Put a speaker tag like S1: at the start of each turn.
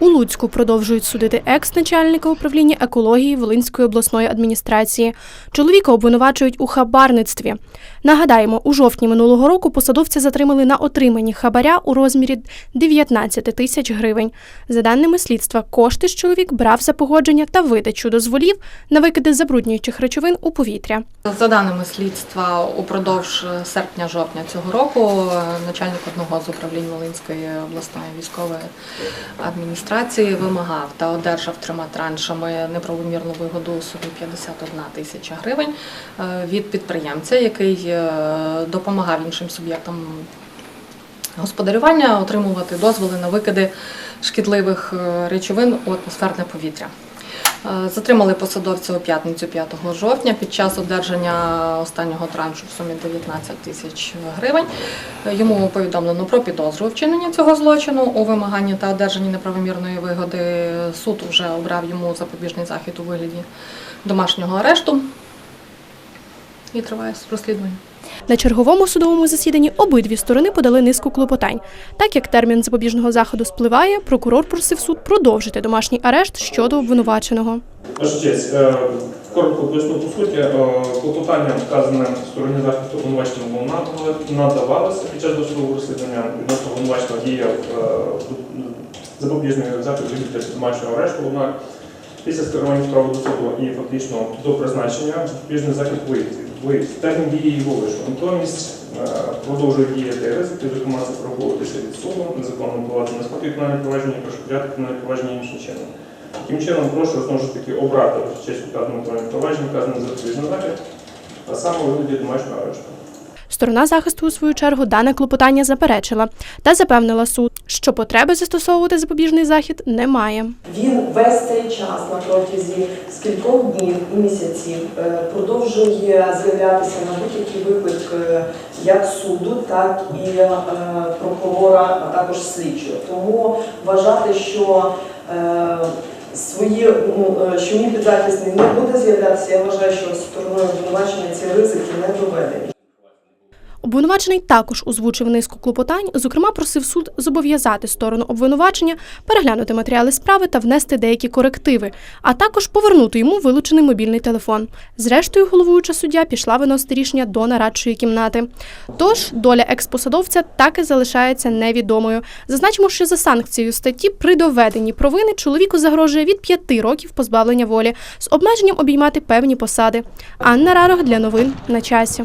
S1: У Луцьку продовжують судити екс-начальника управління екології Волинської обласної адміністрації. Чоловіка обвинувачують у хабарництві. Нагадаємо, у жовтні минулого року посадовця затримали на отриманні хабаря у розмірі 19 тисяч гривень. За даними слідства, кошти ж чоловік брав за погодження та видачу дозволів на викиди забруднюючих речовин у повітря.
S2: За даними слідства, упродовж серпня-жовтня цього року е, начальник одного з управлінь Волинської обласної військової адміністрації вимагав та одержав трьома траншами неправомірну вигоду у сумі 51 тисяча гривень е, від підприємця, який е, допомагав іншим суб'єктам господарювання отримувати дозволи на викиди шкідливих е, речовин у атмосферне повітря. Е, Затримали посадовця у п'ятницю 5 жовтня під час одержання останнього траншу в сумі 19 тисяч гривень. Йому повідомлено про підозру у вчиненні цього злочину у вимаганні та одержанні неправомірної вигоди. Суд вже обрав йому запобіжний захід у вигляді домашнього арешту і триває розслідування.
S1: На черговому судовому засіданні обидві сторони подали низку клопотань. Так як термін запобіжного заходу спливає, прокурор просив суд продовжити домашній арешт щодо обвинуваченого.
S3: Е, коротко поясню по суті, е, клопотання вказане стороні захисту обвинуваченого було надавалося під час досудового розслідування відносно обвинуваченого діяв е, запобіжний захід у домашнього арешту. Однак після скерування справи до суду і фактично до призначення запобіжний захід виїздів. Виїзд. Термін дії його вийшов. Натомість е, продовжує діяти ризики, зокрема це приховуватися від суду, незаконно впливати на склад кримінального провадження, перешкоджати кримінальне провадження іншим чином. Таким чином, прошу знову ж таки обрати честь указаного кримінального провадження, вказаний запобіжний захід, а саме у вигляді домашнього арешту.
S1: Сторона захисту, у свою чергу, дане клопотання заперечила та запевнила суд, що потреби застосовувати запобіжний захід немає.
S4: Він весь цей час на протязі скількох днів і місяців е, продовжує з'являтися на будь-який виклик е, як суду, так і е, прокурора, а також слідчого. Тому вважати, що свої ну, що мій підзахисний не буде з'являтися, я вважаю, що стороною обвинувачення ці ризики не доведені.
S1: Обвинувачений також озвучив низку клопотань, зокрема просив суд зобов'язати сторону обвинувачення переглянути матеріали справи та внести деякі корективи, а також повернути йому вилучений мобільний телефон. Зрештою, головуюча суддя пішла виносити рішення до нарадчої кімнати. Тож доля експосадовця так і залишається невідомою. Зазначимо, що за санкцією статті при доведенні провини чоловіку загрожує від 5 років позбавлення волі з обмеженням обіймати певні посади. Анна Рарох для новин на часі.